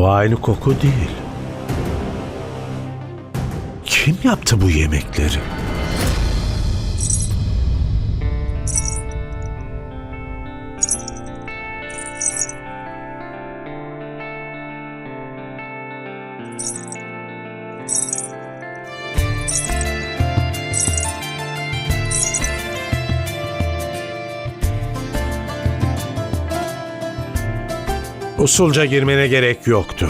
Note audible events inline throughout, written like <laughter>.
Bu aynı koku değil. Kim yaptı bu yemekleri? Usulca girmene gerek yoktu.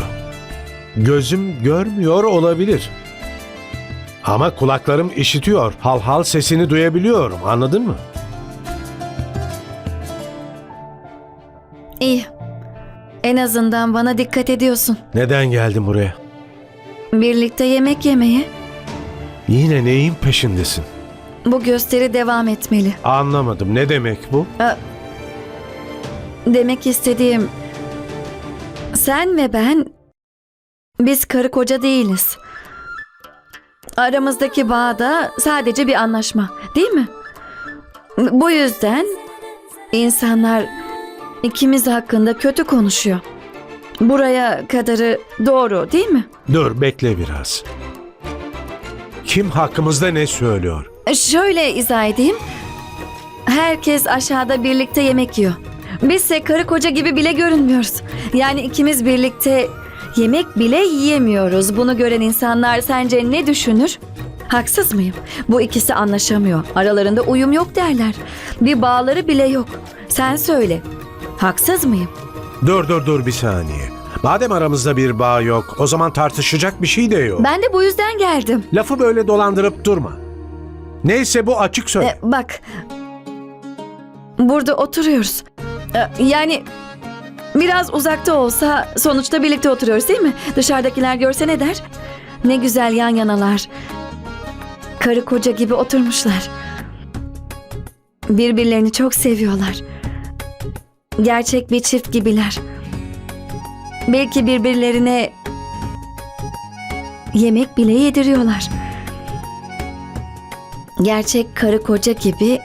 Gözüm görmüyor olabilir. Ama kulaklarım işitiyor. Hal hal sesini duyabiliyorum. Anladın mı? İyi. En azından bana dikkat ediyorsun. Neden geldin buraya? Birlikte yemek yemeye. Yine neyin peşindesin? Bu gösteri devam etmeli. Anlamadım. Ne demek bu? Demek istediğim... Sen ve ben... Biz karı koca değiliz. Aramızdaki bağda sadece bir anlaşma, değil mi? Bu yüzden insanlar ikimiz hakkında kötü konuşuyor. Buraya kadarı doğru, değil mi? Dur bekle biraz. Kim hakkımızda ne söylüyor? Şöyle izah edeyim. Herkes aşağıda birlikte yemek yiyor. Bizse karı koca gibi bile görünmüyoruz. Yani ikimiz birlikte yemek bile yiyemiyoruz. Bunu gören insanlar sence ne düşünür? Haksız mıyım? Bu ikisi anlaşamıyor. Aralarında uyum yok derler. Bir bağları bile yok. Sen söyle. Haksız mıyım? Dur dur dur bir saniye. Madem aramızda bir bağ yok, o zaman tartışacak bir şey de yok. Ben de bu yüzden geldim. Lafı böyle dolandırıp durma. Neyse bu açık söyle. E, bak. Burada oturuyoruz. E, yani biraz uzakta olsa sonuçta birlikte oturuyoruz değil mi? Dışarıdakiler görse ne der? Ne güzel yan yanalar. Karı koca gibi oturmuşlar. Birbirlerini çok seviyorlar. Gerçek bir çift gibiler. Belki birbirlerine yemek bile yediriyorlar. Gerçek karı koca gibi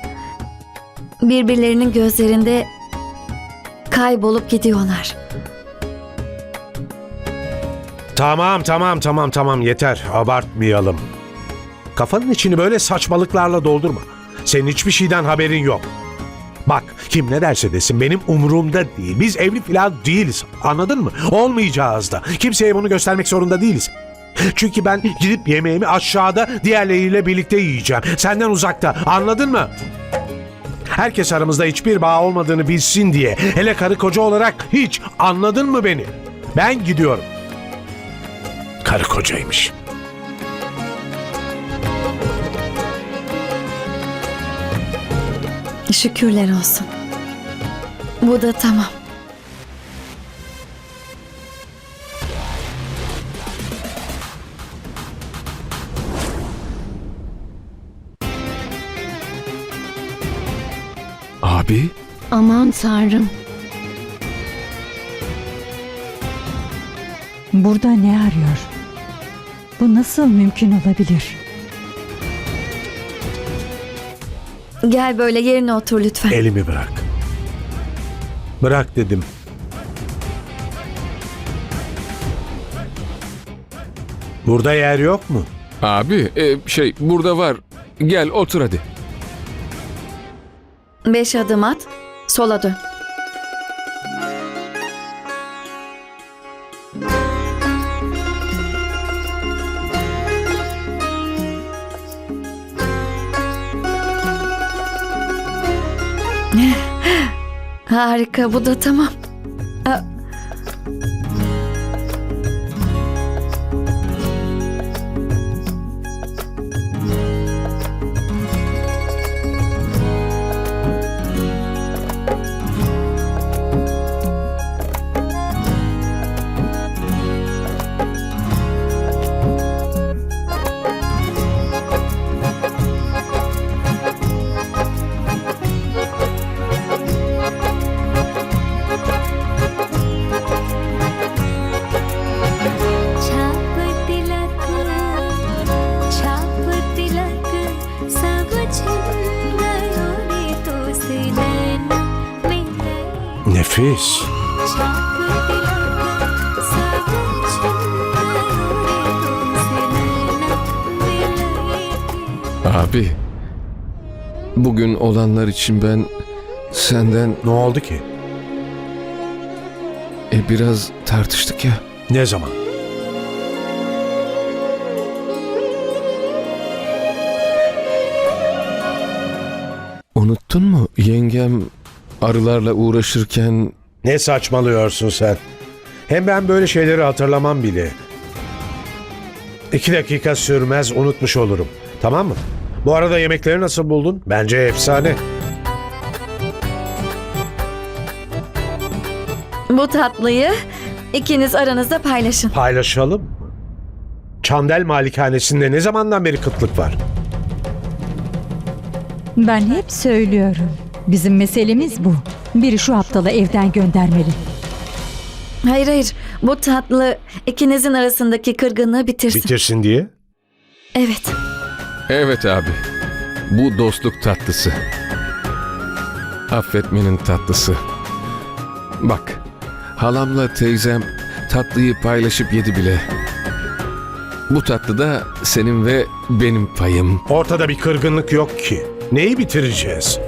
birbirlerinin gözlerinde kaybolup gidiyorlar. Tamam tamam tamam tamam yeter abartmayalım. Kafanın içini böyle saçmalıklarla doldurma. Senin hiçbir şeyden haberin yok. Bak kim ne derse desin benim umurumda değil. Biz evli falan değiliz. Anladın mı? Olmayacağız da. Kimseye bunu göstermek zorunda değiliz. Çünkü ben gidip yemeğimi aşağıda diğerleriyle birlikte yiyeceğim. Senden uzakta. Anladın mı? Herkes aramızda hiçbir bağ olmadığını bilsin diye. Hele karı koca olarak hiç. Anladın mı beni? Ben gidiyorum. Karı kocaymış. Şükürler olsun. Bu da tamam. Abi? Aman tanrım. Burada ne arıyor? Bu nasıl mümkün olabilir? Gel böyle yerine otur lütfen. Elimi bırak. Bırak dedim. Burada yer yok mu? Abi e, şey burada var. Gel otur hadi. Beş adım at, sola dön. <gasps> Harika, bu da tamam. Reis. Abi. Bugün olanlar için ben senden... Ne oldu ki? E biraz tartıştık ya. Ne zaman? Unuttun mu yengem arılarla uğraşırken Ne saçmalıyorsun sen? Hem ben böyle şeyleri hatırlamam bile. İki dakika sürmez unutmuş olurum. Tamam mı? Bu arada yemekleri nasıl buldun? Bence efsane. Bu tatlıyı ikiniz aranızda paylaşın. Paylaşalım mı? Çandel Malikanesi'nde ne zamandan beri kıtlık var? Ben hep söylüyorum. Bizim meselemiz bu. Biri şu aptalı evden göndermeli. Hayır hayır. Bu tatlı ikinizin arasındaki kırgınlığı bitirsin. Bitirsin diye. evet. Evet abi. Bu dostluk tatlısı. Affetmenin tatlısı. Bak, halamla teyzem tatlıyı paylaşıp yedi bile. Bu tatlı da senin ve benim payım. Ortada bir kırgınlık yok ki. Neyi bitireceğiz?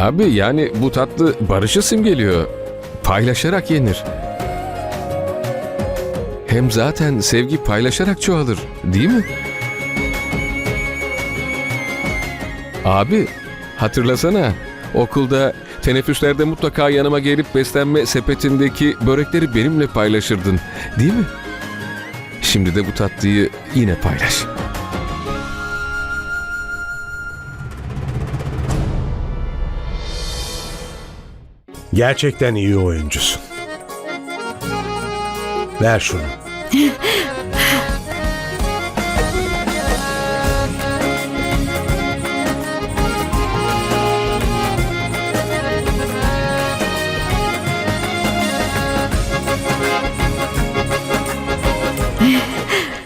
Abi yani bu tatlı barışı simgeliyor. Paylaşarak yenir. Hem zaten sevgi paylaşarak çoğalır, değil mi? Abi, hatırlasana. Okulda teneffüslerde mutlaka yanıma gelip beslenme sepetindeki börekleri benimle paylaşırdın, değil mi? Şimdi de bu tatlıyı yine paylaş. Gerçekten iyi oyuncusun. Ver şunu.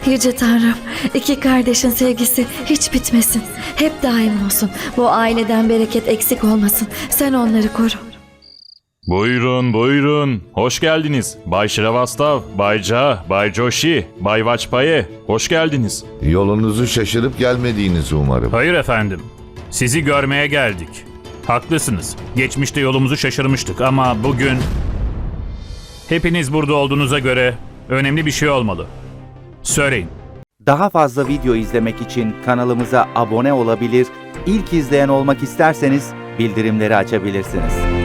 Yüce Tanrım, iki kardeşin sevgisi hiç bitmesin. Hep daim olsun. Bu aileden bereket eksik olmasın. Sen onları koru. Buyurun buyurun. Hoş geldiniz. Bay Şiravastav, Bay Ja, Bay Joshi, Bay Vajpaye. Hoş geldiniz. Yolunuzu şaşırıp gelmediğinizi umarım. Hayır efendim. Sizi görmeye geldik. Haklısınız. Geçmişte yolumuzu şaşırmıştık ama bugün... Hepiniz burada olduğunuza göre önemli bir şey olmalı. Söyleyin. Daha fazla video izlemek için kanalımıza abone olabilir, ilk izleyen olmak isterseniz bildirimleri açabilirsiniz.